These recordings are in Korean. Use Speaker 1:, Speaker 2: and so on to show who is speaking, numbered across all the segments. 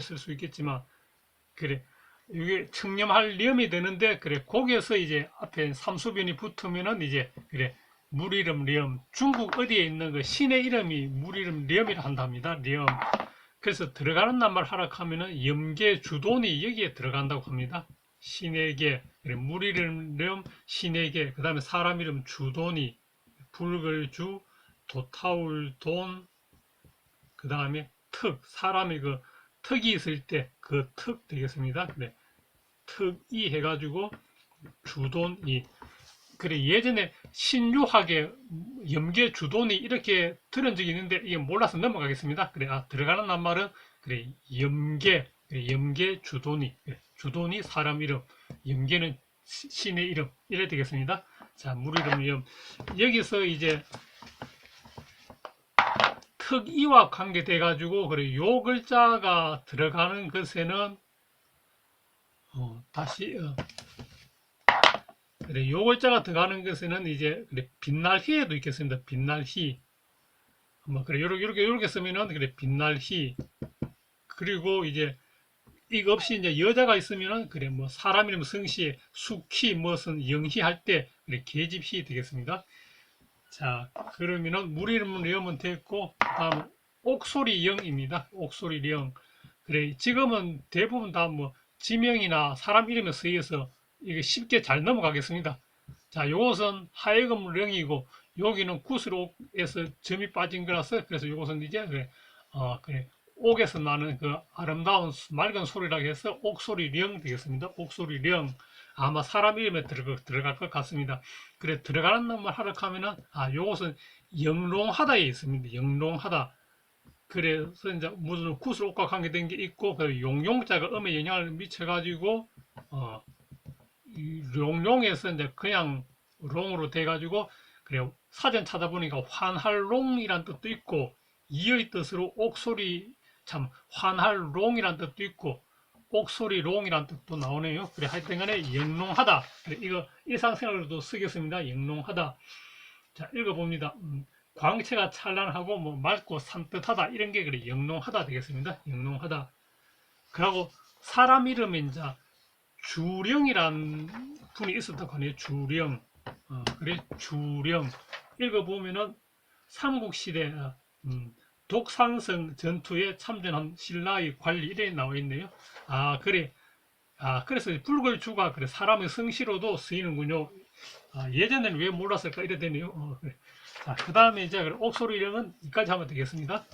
Speaker 1: 쓸수 있겠지만 그래. 이게 청렴할 렴이 되는데 그래. 거기에서 이제 앞에 삼수변이 붙으면은 이제 그래. 물 이름 렴 중국 어디에 있는 그 신의 이름이 물 이름 렴이라 한답니다. 렴 그래서 들어가는 낱말 하락하면은 염계 주돈이 여기에 들어간다고 합니다. 신에게 그래. 물 이름 렴 신에게. 그 다음에 사람 이름 주돈이. 불글주 도타울 돈그 다음에 특 사람의 그 턱이 있을 때 그 턱 되겠습니다. 네. 턱이 해가지고 주돈이 그래 예전에 신유학에 염계 주돈이 이렇게 들은 적이 있는데 이게 몰라서 넘어가겠습니다. 그래 아 들어가는 낱말은 그래 염계 그래, 염계 주돈이 그래, 주돈이 사람 이름 염계는 시- 신의 이름 이래 되겠습니다. 자 물 이름 염 여기서 이제 특이와 관계돼 가지고 그래 요 글자가 들어가는 것에는 어, 다시 어, 그래 요 글자가 들어가는 것에는 이제 그래 빛날 희에도 있겠습니다. 빛날 희. 뭐 그래 요렇게 요렇게 요렇게 쓰면은 그래 빛날 희. 그리고 이제 이거 없이 이제 여자가 있으면은 그래 뭐 사람 이름 성시 숙희 무슨 영희 할 때 그래 계집희 되겠습니다. 자, 그러면은 물 이름은 령은 됐고, 다음 옥소리 영입니다. 옥소리 령. 그래, 지금은 대부분 다 뭐 지명이나 사람 이름에 쓰여서 이게 쉽게 잘 넘어가겠습니다. 자, 요것은 하여금 령이고, 여기는 구슬옥에서 점이 빠진 거라서, 그래서 요것은 이제, 그래, 어, 그래, 옥에서 나는 그 아름다운 수- 맑은 소리라고 해서 옥소리 령 되겠습니다. 옥소리 령. 아마 사람 이름에 들어가, 들어갈 것 같습니다. 그래 들어가는 놈을 하락하면은 아 요것은 영롱하다에 있습니다. 영롱하다. 그래서 이제 무슨 구슬 옷과 관계된 게 있고 그 용용자가 음에 영향을 미쳐가지고 어이 용용에서 이제 그냥 롱으로 돼가지고 그래 사전 찾아보니까 환할롱이란 뜻도 있고 이의 뜻으로 옥소리 참 환할롱이란 뜻도 있고 옥소리 롱이란 뜻도 나오네요. 그래 하여튼 간에 영롱하다. 그래 이거 일상생활로도 쓰겠습니다. 영롱하다. 자 읽어봅니다. 음, 광채가 찬란하고 뭐 맑고 산뜻하다 이런 게 그래 영롱하다 되겠습니다. 영롱하다. 그리고 사람 이름에 이제 주령이란 분이 있었다고 하네요. 주령. 어, 그래 주령. 읽어보면은 삼국시대 어, 음, 독산성 전투에 참전한 신라의 관리 이래 나와 있네요. 아 그래. 아 그래서 불글 주가 그래 사람의 성시로도 쓰이는군요. 아, 예전에는 왜 몰랐을까 이래 되네요. 어, 그래. 자, 그 다음에 이제 그래, 옥소리 이름은 이까지 하면 되겠습니다.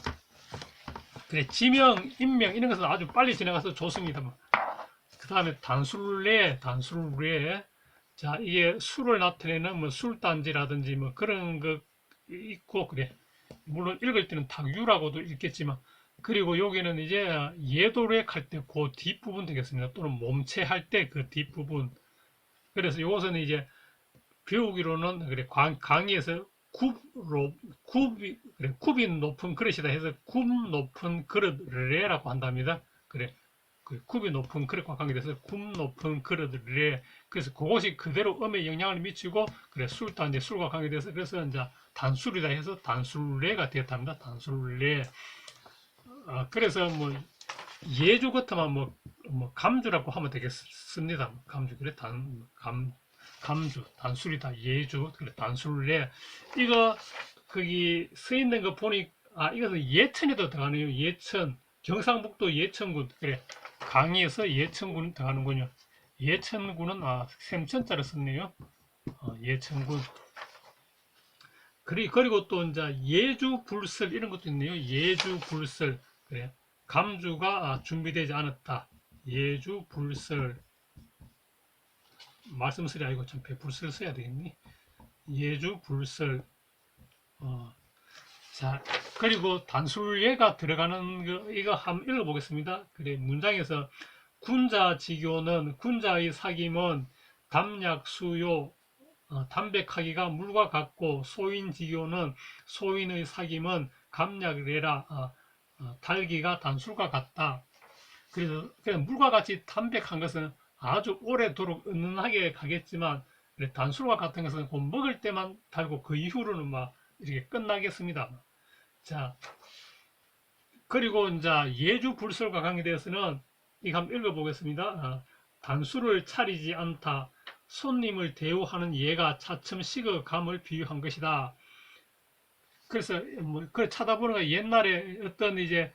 Speaker 1: 그래, 지명, 인명 이런 것은 아주 빨리 지나가서 좋습니다. 그 다음에 단술례, 단술례. 자, 이게 술을 나타내는 뭐 술단지라든지 뭐 그런 거 있고 그래. 물론 읽을 때는 탁유라고도 읽겠지만 그리고 여기는 이제 예도렉 할때 그 뒷부분 되겠습니다. 또는 몸체 할 때 그 뒷부분. 그래서 이것은 이제 배우기로는 그래 강, 강의에서 굽로 굽이 그래 굽이 높은 그릇이다 해서 굽 높은 그릇레라고 한답니다. 그래 그 굽이 높은 그릇과 관계돼서 굽 높은 그릇레 그래서 그것이 그대로 음에 영향을 미치고 그래 술도 이제 술과 관계돼서 그래서 이제 단술이다 해서 단술레가 되었답니다. 단술레 아, 그래서 뭐 예주 같으면 뭐, 뭐 감주라고 하면 되겠습니다. 감주 그래 단 감 감주, 단술이다, 예주, 그래, 단술래. 이거, 거기 써 있는 거 보니, 아, 이것은 예천에도 들어가네요. 예천. 경상북도 예천군. 그래, 강의에서 예천군 들어가는군요. 예천군은, 아, 샘천자를 썼네요. 어, 예천군. 그리, 그리고 또, 이제, 예주 불설, 이런 것도 있네요. 예주 불설. 그래, 감주가 아, 준비되지 않았다. 예주 불설. 말씀설이 아니고 참 배불설 써야 되겠니? 예주 불설 어, 자 그리고 단술예가 들어가는 거 이거 한번 읽어보겠습니다. 그래 문장에서 군자 지교는 군자의 사귐은 담약 수요 어, 담백하기가 물과 같고 소인 지교는 소인의 사귐은 감약래라 어, 어, 달기가 단술과 같다. 그래서 그냥 물과 같이 담백한 것은 아주 오래도록 은은하게 가겠지만 단술과 같은 것은 그 먹을 때만 달고 그 이후로는 막 이렇게 끝나겠습니다. 자, 그리고 이제 예주 불설과 관계되어서는 이거 한번 읽어보겠습니다. 아, 단수를 차리지 않다. 손님을 대우하는 예가 차츰 식어감을 비유한 것이다. 그래서 뭐 그걸 찾아보니까 옛날에 어떤 이제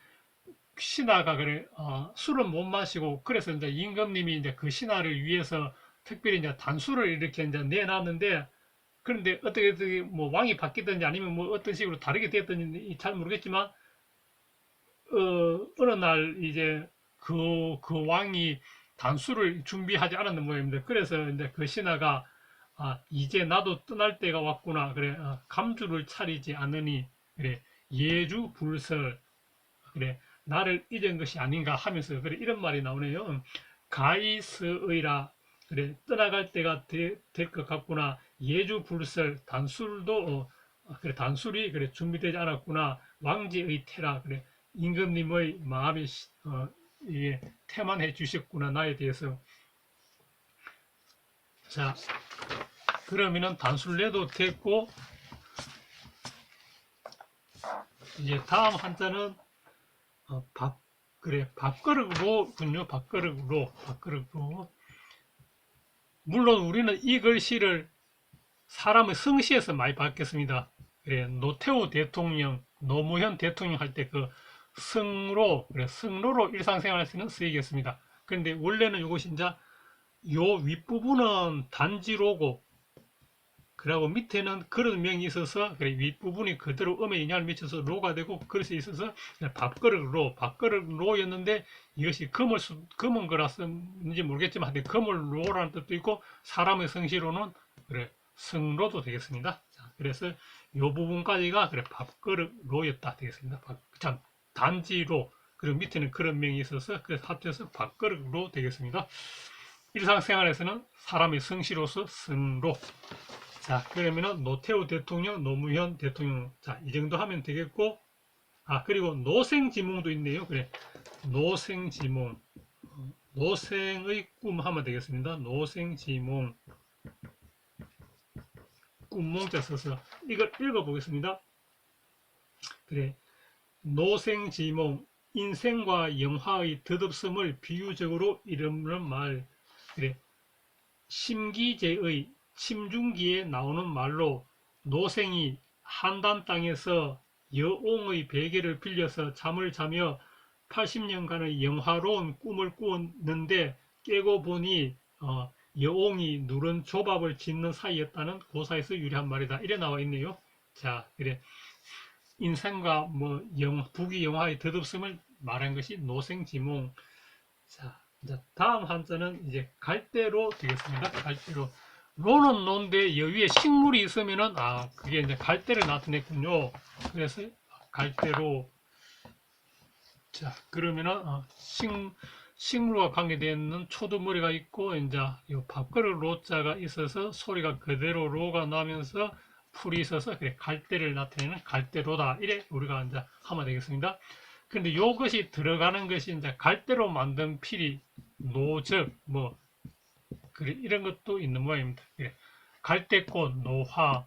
Speaker 1: 신하가 그래 어, 술을 못 마시고 그래서 이제 임금님이 이제 그 신하를 위해서 특별히 이제 단수를 이렇게 이제 내놨는데 그런데 어떻게 어떻게 뭐 왕이 바뀌든지 아니면 뭐 어떤 식으로 다르게 됐든지 잘 모르겠지만 어 어느 날 이제 그, 그 왕이 단수를 준비하지 않았는 모양입니다. 그래서 이제 그 신하가 아, 이제 나도 떠날 때가 왔구나. 그래, 아, 감주를 차리지 않으니, 그래, 예주 불설, 그래, 나를 잊은 것이 아닌가 하면서, 그래, 이런 말이 나오네요. 가이스의라, 그래, 떠나갈 때가 될 것 같구나. 예주 불설, 단술도, 어, 그래, 단술이, 그래, 준비되지 않았구나. 왕지의 태라, 그래, 임금님의 마음이, 시- 어, 이게 태만해 주셨구나, 나에 대해서. 자, 그러면은 단술내도 됐고, 이제 다음 한자는, 어, 밥, 그래, 밥그릇으로군요. 밥그릇으로, 밥그릇으로. 물론 우리는 이 글씨를 사람의 성씨에서 많이 봤겠습니다. 그래, 노태우 대통령, 노무현 대통령 할 때 그 성로, 그래, 성로로 일상생활에서는 쓰이겠습니다. 근데 원래는 이것이 이제 요 윗부분은 단지로고, 그리고 밑에는 그릇 명이 있어서, 그래, 윗부분이 그대로 음의 영향을 미쳐서 로가 되고, 그릇이 있어서 밥그릇로, 밥그릇로였는데, 이것이 금을, 수- 금은 거라서인지 모르겠지만, 하여튼 금을 로라는 뜻도 있고, 사람의 성씨로는, 그래, 성로도 되겠습니다. 자, 그래서 요 부분까지가, 그래, 밥그릇로였다 되겠습니다. 밥- 참, 단지로, 그리고 밑에는 그런 명이 있어서, 그래서 합쳐서 밥그릇로 되겠습니다. 일상생활에서는 사람의 성씨로서 성로. 자, 그러면은 노태우 대통령, 노무현 대통령. 자, 이 정도 하면 되겠고, 아, 그리고 노생지몽도 있네요. 그래. 노생지몽. 어, 노생의 꿈 하면 되겠습니다. 노생지몽. 꿈몽자 써서 이걸 읽어보겠습니다. 그래. 노생지몽. 인생과 영화의 덧없음을 비유적으로 이르는 말. 그래. 심기제의 침중기에 나오는 말로 노생이 한단 땅에서 여옹의 베개를 빌려서 잠을 자며 80년간의 영화로운 꿈을 꾸었는데 깨고 보니 어, 여옹이 누른 조밥을 짓는 사이였다는 고사에서 유래한 말이다. 이래 나와 있네요. 자, 그래. 인생과 뭐 영, 부귀 영화의 덧없음을 말한 것이 노생지몽. 자, 다음 한자는 이제 갈대로 되겠습니다. 갈대로. 로는 논데 여기에 식물이 있으면은 아 그게 이제 갈대를 나타냈군요. 그래서 갈대로 자 그러면은 어, 식 식물과 관계되는 초두머리가 있고 이제 이 밥그릇 로자가 있어서 소리가 그대로 로가 나면서 풀이 있어서 그래 갈대를 나타내는 갈대로다 이래 우리가 이제 하면 되겠습니다. 근데 이것이 들어가는 것이 이제 갈대로 만든 필이 노적 뭐 그래 이런 것도 있는 모양입니다. 그래 갈대꽃 노화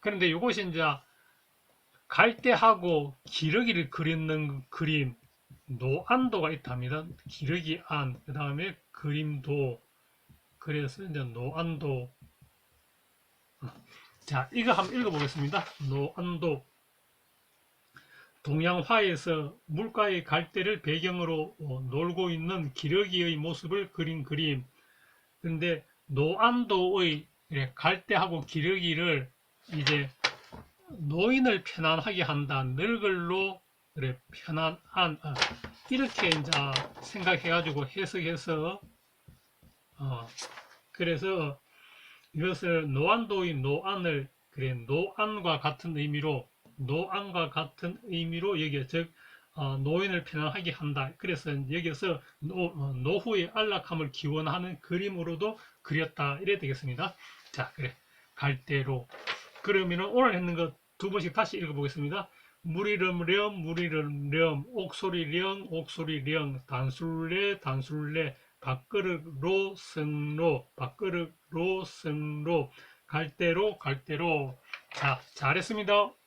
Speaker 1: 그런데 이것이 이제 갈대하고 기러기를 그리는 그림 노안도가 있답니다. 기러기 안, 그 다음에 그림도, 그래서 이제 노안도. 자, 이거 한번 읽어보겠습니다. 노안도. 동양화에서 물가의 갈대를 배경으로 어, 놀고 있는 기러기의 모습을 그린 그림. 근데 노안도의 이렇게 갈대하고 기러기를 이제 노인을 편안하게 한다. 늙을로 그래 편안한 아, 이렇게 이제 생각해가지고 해석해서 어, 그래서 이것을 노안도의 노안을 그래 노안과 같은 의미로 노안과 같은 의미로 여기 즉 어, 노인을 편안하게 한다. 그래서 여기서 노, 어, 노후의 안락함을 기원하는 그림으로도 그렸다. 이래 되겠습니다. 자, 그래 갈대로 그러면은 오늘 했는 것 두 번씩 다시 읽어보겠습니다. 무리름렴 무리름렴 옥소리령 옥소리령 단술래 단술래 밥그릇로 승로 밥그릇로 승로 갈대로 갈대로 자 잘했습니다.